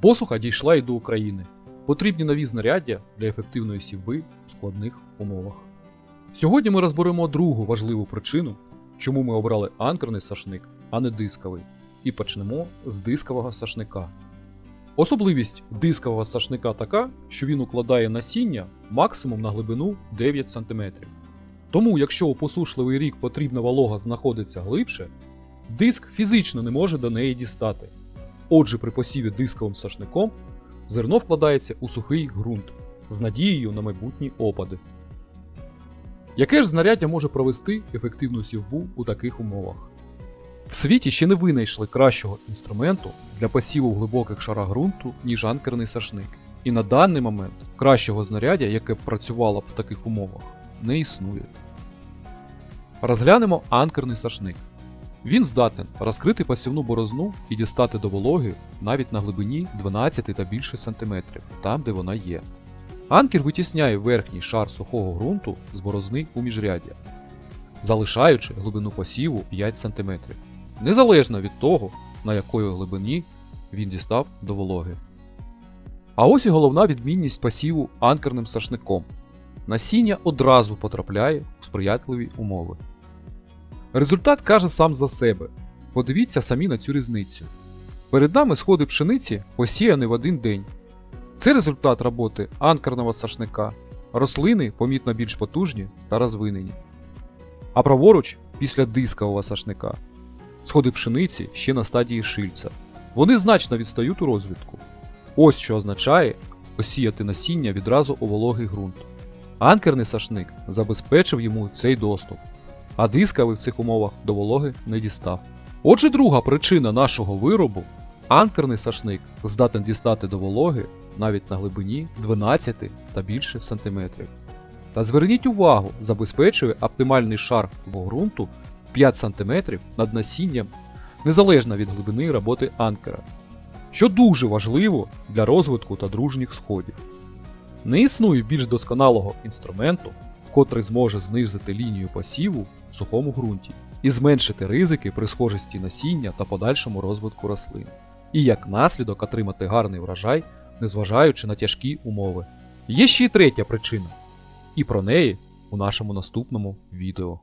Посуха дійшла і до України. Потрібні нові знаряддя для ефективної сівби у складних умовах. Сьогодні ми розберемо другу важливу причину, чому ми обрали анкерний сашник, а не дисковий, і почнемо з дискового сашника. Особливість дискового сашника така, що він укладає насіння максимум на глибину 9 см. Тому, якщо у посушливий рік потрібна волога знаходиться глибше, диск фізично не може до неї дістати. Отже, при посіві дисковим сашником зерно вкладається у сухий ґрунт з надією на майбутні опади. Яке ж знаряддя може провести ефективну сівбу у таких умовах? В світі ще не винайшли кращого інструменту для посіву в глибоких шарах ґрунту, ніж анкерний сашник. І на даний момент кращого знаряддя, яке б працювало б в таких умовах, не існує. Розглянемо анкерний сашник. Він здатен розкрити посівну борозну і дістати до вологи навіть на глибині 12 та більше сантиметрів, там де вона є. Анкер витісняє верхній шар сухого ґрунту з борозни у міжряддя, залишаючи глибину посіву 5 см, незалежно від того, на якої глибині він дістав до вологи. А ось і головна відмінність посіву анкерним сашником. Насіння одразу потрапляє у сприятливі умови. Результат каже сам за себе. Подивіться самі на цю різницю. Перед нами сходи пшениці посіяні в один день. Це результат роботи анкерного сашника. Рослини помітно більш потужні та розвинені. А праворуч, після дискового сашника, сходи пшениці ще на стадії шильця. Вони значно відстають у розвитку. Ось що означає посіяти насіння відразу у вологий ґрунт. Анкерний сашник забезпечив йому цей доступ, а дисковий в цих умовах до вологи не дістав. Отже, друга причина нашого виробу анкерний сашник здатен дістати до вологи навіть на глибині 12 та більше сантиметрів. Та зверніть увагу, забезпечує оптимальний шар ґрунту 5 см над насінням незалежно від глибини роботи анкера, що дуже важливо для розвитку та дружніх сходів. Не існує більш досконалого інструменту, котрий зможе знизити лінію посіву в сухому ґрунті і зменшити ризики при схожості насіння та подальшому розвитку рослин, і як наслідок отримати гарний врожай, незважаючи на тяжкі умови. Є ще й третя причина, і про неї у нашому наступному відео.